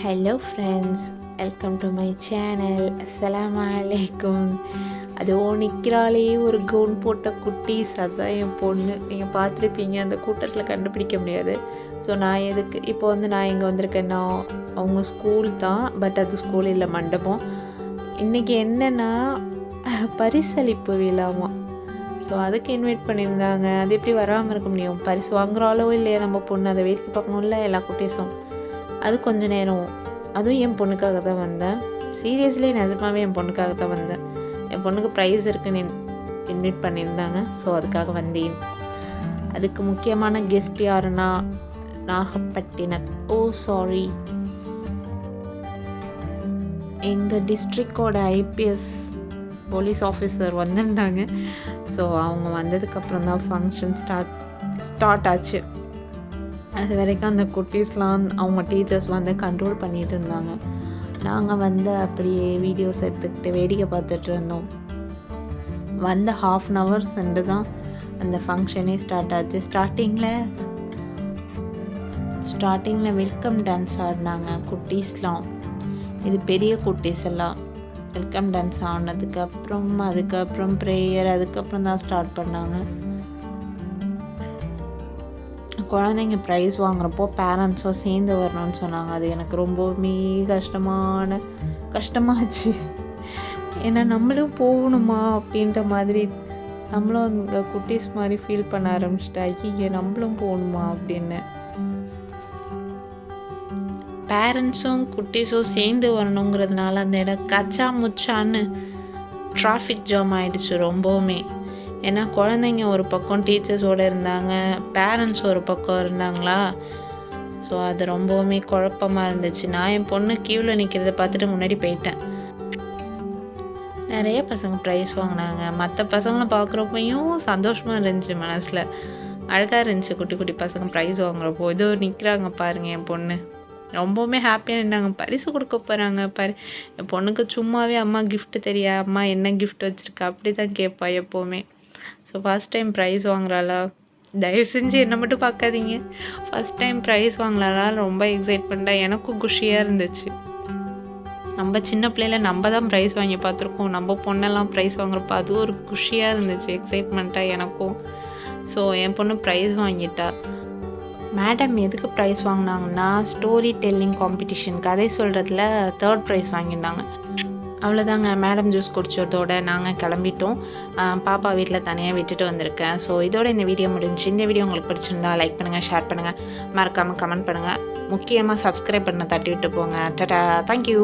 Hello friends welcome to my channel அஸ்லாம் அலைக்கும் அதோ நிற்கிறாளே ஒரு கவுன் போட்ட குட்டீஸ் அதுதான் என் பொண்ணு. நீங்கள் பார்த்துருப்பீங்க. அந்த கூட்டத்தில் கண்டுபிடிக்க முடியாது. ஸோ நான் எதுக்கு? இப்போ வந்து நான் இங்கே வந்திருக்கேன்னா அவங்க ஸ்கூல் தான். பட் அது ஸ்கூல் இல்லை மண்டபம். இன்றைக்கி என்னென்னா பரிசளிப்பு விழாமா? ஸோ அதுக்கு இன்வைட் பண்ணியிருந்தாங்க. அது எப்படி வராமல் இருக்க முடியும்? பரிசு வாங்குறாளோ இல்லையா நம்ம பொண்ணு. அதை வேடிக்கை பார்க்கணும்ல எல்லா குட்டீஸும். அது கொஞ்ச நேரம். அதுவும் என் பொண்ணுக்காக தான் வந்தேன். சீரியஸ்லி நிஜமாவே என் பொண்ணுக்காக தான் வந்தேன். என் பொண்ணுக்கு ப்ரைஸ் இருக்குன்னு இன்வைட் பண்ணியிருந்தாங்க. ஸோ அதுக்காக வந்தேன். அதுக்கு முக்கியமான கெஸ்ட் யாருன்னா நாகப்பட்டினம். ஓ சாரி எங்கள் டிஸ்ட்ரிக்டோட ஐபிஎஸ் போலீஸ் ஆஃபீஸர் வந்திருந்தாங்க. ஸோ அவங்க வந்ததுக்கப்புறம் தான் ஃபங்க்ஷன் ஸ்டார்ட் ஸ்டார்ட் ஆச்சு. அது வரைக்கும் அந்த குட்டீஸ்லாம் அவங்க டீச்சர்ஸ் வந்து கண்ட்ரோல் பண்ணிகிட்டு இருந்தாங்க நாங்கள் வந்து அப்படியே வீடியோஸ் எடுத்துக்கிட்டு வேடிக்கை பார்த்துட்டு இருந்தோம் வந்த ஹாஃப் அன் ஹவர் சென்று தான் அந்த ஃபங்க்ஷனே ஸ்டார்ட் ஆச்சு. ஸ்டார்டிங்கில் ஸ்டார்டிங்கில் வெல்கம் டான்ஸ் ஆடினாங்க குட்டீஸ்லாம். இது பெரிய குட்டீஸ் எல்லாம் வெல்கம் டான்ஸ் ஆனதுக்கு அப்புறம் அதுக்கப்புறம் ப்ரேயர் அதுக்கப்புறம் தான் ஸ்டார்ட் பண்ணாங்க. குழந்தைங்க ப்ரைஸ் வாங்குறப்போ பேரண்ட்ஸும் சேர்ந்து வரணும்னு சொன்னாங்க. அது எனக்கு ரொம்பவுமே கஷ்டமான கஷ்டமாச்சு. ஏன்னா நம்மளும் போகணுமா அப்படின்ற மாதிரி நம்மளும் அந்த குட்டீஸ் மாதிரி ஃபீல் பண்ண ஆரம்பிச்சிட்டா ஐயோ நம்மளும் போகணுமா அப்படின்னு. பேரண்ட்ஸும் குட்டீஸும் சேர்ந்து வரணுங்கிறதுனால அந்த இடம் கச்சா முச்சான்னு டிராஃபிக் ஜாம் ஆயிடுச்சு ரொம்பவுமே. ஏன்னா குழந்தைங்க ஒரு பக்கம் டீச்சர்ஸோடு இருந்தாங்க பேரண்ட்ஸ் ஒரு பக்கம் இருந்தாங்களா? ஸோ அது ரொம்பவுமே குழப்பமாக இருந்துச்சு. நான் என் பொண்ணு கியூவில் நிற்கிறத பார்த்துட்டு முன்னாடி போயிட்டேன். நிறைய பசங்க ப்ரைஸ் வாங்கினாங்க. மற்ற பசங்களை பார்க்குறப்பையும் சந்தோஷமாக இருந்துச்சு மனசில். அழகாக இருந்துச்சு குட்டி குட்டி பசங்க ப்ரைஸ் வாங்குறப்போ. ஏதோ நிற்கிறாங்க பாருங்கள் என் பொண்ணு. ரொம்பவுமே ஹாப்பியாக நின்றாங்க பரிசு கொடுக்க போகிறாங்க பரி. என் பொண்ணுக்கு சும்மாவே அம்மா கிஃப்ட்டு தெரியா? அம்மா என்ன கிஃப்ட் வச்சுருக்கா? அப்படி தான் கேட்பா எப்போவுமே. ஸோ ஃபஸ்ட் டைம் ப்ரைஸ் வாங்குறாளா? தயவு செஞ்சு என்னை மட்டும் பார்க்காதீங்க. ஃபஸ்ட் டைம் ப்ரைஸ் வாங்கலாம்னா ரொம்ப எக்ஸைட்மெண்ட்டாக எனக்கும் குஷியாக இருந்துச்சு. நம்ம சின்ன பிள்ளையில நம்ம தான் ப்ரைஸ் வாங்கி பார்த்துருக்கோம். நம்ம பொண்ணெல்லாம் ப்ரைஸ் வாங்குறப்ப அதுவும் ஒரு குஷியாக இருந்துச்சு. எக்ஸைட்மெண்ட்டாக எனக்கும். ஸோ என் பொண்ணு ப்ரைஸ் வாங்கிட்டா. மேடம் எதுக்கு ப்ரைஸ் வாங்கினாங்கன்னா ஸ்டோரி டெல்லிங் காம்படிஷன் கதை சொல்கிறதுல தேர்ட் ப்ரைஸ் வாங்கியிருந்தாங்க. அவ்வளோதாங்க மேடம் ஜூஸ் குடிச்சதோட நாங்கள் கிளம்பிட்டோம். பாப்பா வீட்டில் தனியாக விட்டுட்டு வந்திருக்கேன். ஸோ இதோட இந்த வீடியோ முடிஞ்சு இந்த வீடியோ உங்களுக்கு பிடிச்சிருந்தா லைக் பண்ணுங்கள் ஷேர் பண்ணுங்கள் மறக்காமல் கமெண்ட் பண்ணுங்கள் முக்கியமாக சப்ஸ்கிரைப் பண்ண தட்டி விட்டு போங்க டட்டா தேங்க்யூ